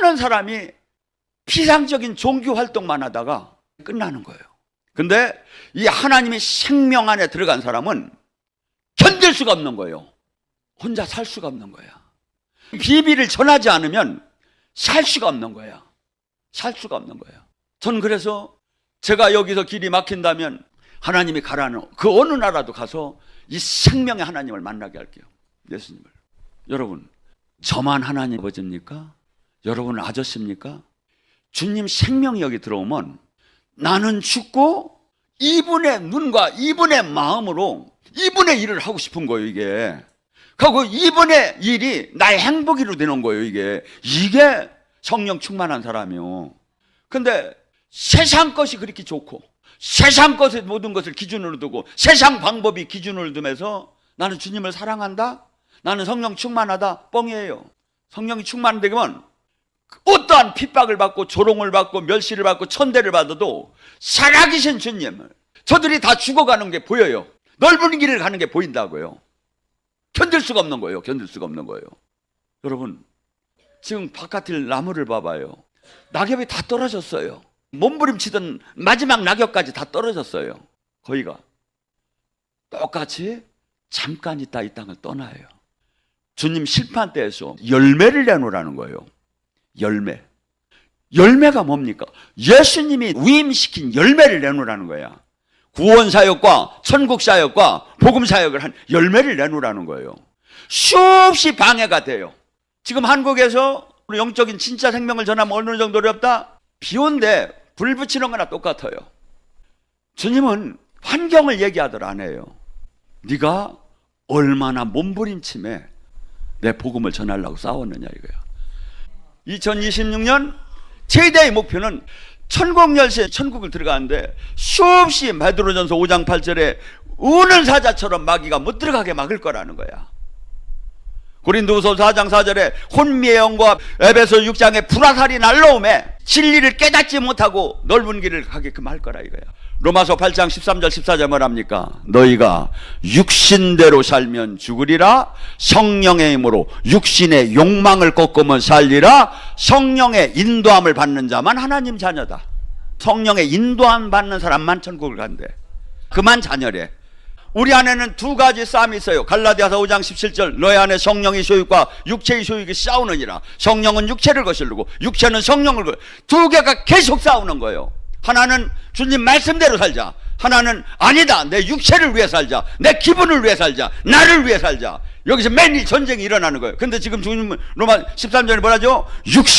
수많은 사람이 피상적인 종교 활동만 하다가 끝나는 거예요. 근데 이 하나님의 생명 안에 들어간 사람은 견딜 수가 없는 거예요. 혼자 살 수가 없는 거야. 비비를 전하지 않으면 살 수가 없는 거야. 살 수가 없는 거야. 전 그래서 제가 여기서 길이 막힌다면 하나님이 가라는 그 어느 나라도 가서 이 생명의 하나님을 만나게 할게요. 예수님을. 여러분, 저만 하나님 아버지입니까? 여러분 아저씨입니까? 주님 생명이 여기 들어오면 나는 죽고 이분의 눈과 이분의 마음으로 이분의 일을 하고 싶은 거예요, 이게. 그리고 이분의 일이 나의 행복이로 되는 거예요, 이게. 이게 성령 충만한 사람이요. 근데 세상 것이 그렇게 좋고 세상 것의 모든 것을 기준으로 두고 세상 방법이 기준으로 두면서 나는 주님을 사랑한다? 나는 성령 충만하다? 뻥이에요. 성령이 충만되면 어떠한 핍박을 받고 조롱을 받고 멸시를 받고 천대를 받아도 살아계신 주님을 저들이 다 죽어가는 게 보여요. 넓은 길을 가는 게 보인다고요. 견딜 수가 없는 거예요. 견딜 수가 없는 거예요. 여러분, 지금 바깥을 나무를 봐봐요. 낙엽이 다 떨어졌어요. 몸부림치던 마지막 낙엽까지 다 떨어졌어요. 거의가. 똑같이 잠깐 있다 이 땅을 떠나요. 주님 심판 때에서 열매를 내놓으라는 거예요. 열매. 열매가 뭡니까? 예수님이 위임시킨 열매를 내놓으라는 거야. 구원 사역과 천국 사역과 복음 사역을 한 열매를 내놓으라는 거예요. 수없이 방해가 돼요. 지금 한국에서 영적인 진짜 생명을 전하면 어느 정도 어렵다? 비 온데 불 붙이는 거나 똑같아요. 주님은 환경을 얘기하들 안 해요. 네가 얼마나 몸부림침에 내 복음을 전하려고 싸웠느냐 이거야. 2026년 최대의 목표는 천국 열쇠 천국을 들어가는데 수없이 베드로전서 5장 8절에 우는 사자처럼 마귀가 못 들어가게 막을 거라는 거야. 고린도서 4장 4절에 혼미의 영과 에베소 6장에 불화살이 날라오매 진리를 깨닫지 못하고 넓은 길을 가게끔 할 거라 이거야. 로마서 8장 13절 14절 뭐랍니까? 너희가 육신대로 살면 죽으리라 성령의 힘으로 육신의 욕망을 꺾으면 살리라 성령의 인도함을 받는 자만 하나님 자녀다. 성령의 인도함 받는 사람만 천국을 간대. 그만 자녀래. 우리 안에는 두 가지 싸움이 있어요. 갈라디아서 5장 17절 너희 안에 성령의 소유과 육체의 소유가 싸우느니라. 성령은 육체를 거슬르고 육체는 성령을 거. 두 개가 계속 싸우는 거예요. 하나는 주님 말씀대로 살자. 하나는 아니다. 내 육체를 위해 살자. 내 기분을 위해 살자. 나를 위해 살자. 여기서 매일 전쟁이 일어나는 거예요. 근데 지금 주님은 로마 13절에 뭐라죠? 육신